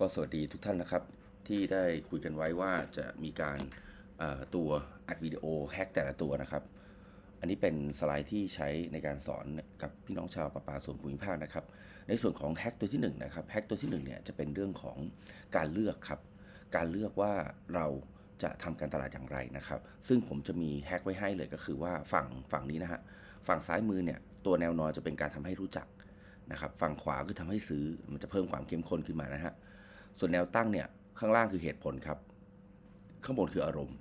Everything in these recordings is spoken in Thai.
ก็สวัสดีทุกท่านนะครับ ที่ได้คุยกันไว้ว่าจะมีการตัวอัดวิดีโอแฮกแต่ละตัวนะครับ อันนี้เป็นสไลด์ที่ใช้ในการสอนกับพี่น้องชาวประปาส่วนภูมิภาคนะครับ ในส่วนของแฮกตัวที่1นนะครับแฮกตัวที่1เนี่ยจะเป็นเรื่องของการเลือกครับ การเลือกว่าเราจะทำการตลาดอย่างไรนะครับ ซึ่งผมจะมีแฮกไว้ให้เลยก็คือว่าฝั่งฝั่งนี้นะฮะ ฝั่งซ้ายมือเนี่ยตัวแนวนอนจะเป็นการทำให้รู้จักนะครับ ฝั่งขวาคือทำให้ซื้อ มันจะเพิ่มความเข้มข้นขึ้นมานะฮะ ส่วนแนวตั้งเนี่ยข้างล่างคือเหตุผลครับ ข้างบนคืออารมณ์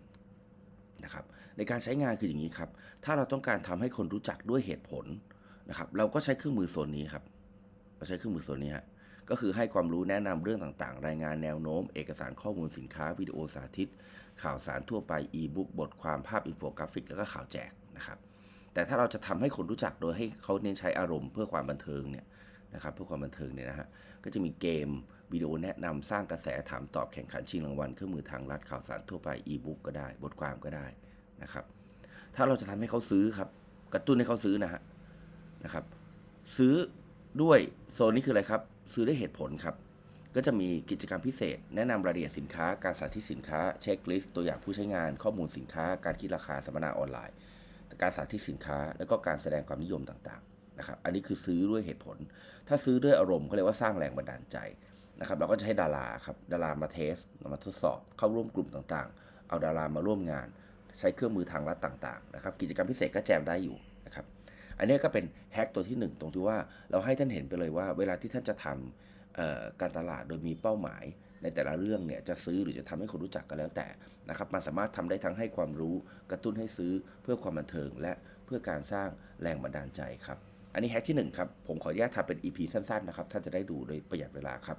นะครับในการใช้งานคืออย่างนี้ครับ ถ้าเราต้องการทำให้คนรู้จักด้วยเหตุผลนะครับ เราก็ใช้เครื่องมือโซนนี้ครับ เราใช้เครื่องมือโซนนี้ฮะก็คือให้ความรู้แนะนำเรื่องต่างๆ รายงานแนวโน้ม เอกสารข้อมูลสินค้าวิดีโอสาธิต ข่าวสารทั่วไปอีบุ๊กบทความภาพอินโฟกราฟิก แล้วก็ข่าวแจกนะครับ แต่ถ้าเราจะทำให้คนรู้จักโดยให้เขาเน้นใช้อารมณ์เพื่อความบันเทิงเนี่ย นะครับเพื่อความบันเทิงเนี่ยนะฮะก็จะมีเกมวิดีโอแนะนำสร้างกระแสถามตอบแข่งขันชิงรางวัลเครื่องมือทางลัดข่าวสารทั่วไปอีบุ๊กก็ได้ บทความก็ได้นะครับ ถ้าเราจะทำให้เขาซื้อครับ กระตุ้นให้เขาซื้อนะฮะนะครับ ซื้อด้วยโซนนี้คืออะไรครับ ซื้อด้วยเหตุผลครับ ก็จะมีกิจกรรมพิเศษ แนะนำรายละเอียดสินค้า การสาธิตสินค้า เช็คลิสต์ตัวอย่างผู้ใช้งาน ข้อมูลสินค้า การคิดราคาสัมมนาออนไลน์ การสาธิตสินค้า แล้วก็การแสดงความนิยมต่างๆ นะครับ อันนี้คือซื้อด้วยเหตุผล ถ้าซื้อด้วยอารมณ์เขาเรียกว่าสร้างแรงบันดาลใจนะครับ เราก็จะให้ดาราครับ ดารามาเทส มาทดสอบ เข้าร่วมกลุ่มต่างๆ เอาดารามาร่วมงาน ใช้เครื่องมือทางลัดต่างๆ นะครับ กิจกรรมพิเศษก็แจมได้อยู่นะครับ อันนี้ก็เป็นแฮกตัวที่ 1 ตรงที่ว่าเราให้ท่านเห็นไปเลยว่า เวลาที่ท่านจะทำการตลาดโดยมีเป้าหมายในแต่ละเรื่องเนี่ยจะซื้อหรือจะทำให้คนรู้จักก็แล้วแต่นะครับมันสามารถทำได้ทั้งให้ความรู้ กระตุ้นให้ซื้อเพื่อความบันเทิง และเพื่อการสร้างแรงบันดาลใจครับ อันนี้แฮกที่1ครับผมขออนุญาตทำเป็น EP สั้นๆนะครับท่านจะได้ดูโดยประหยัดเวลาครับ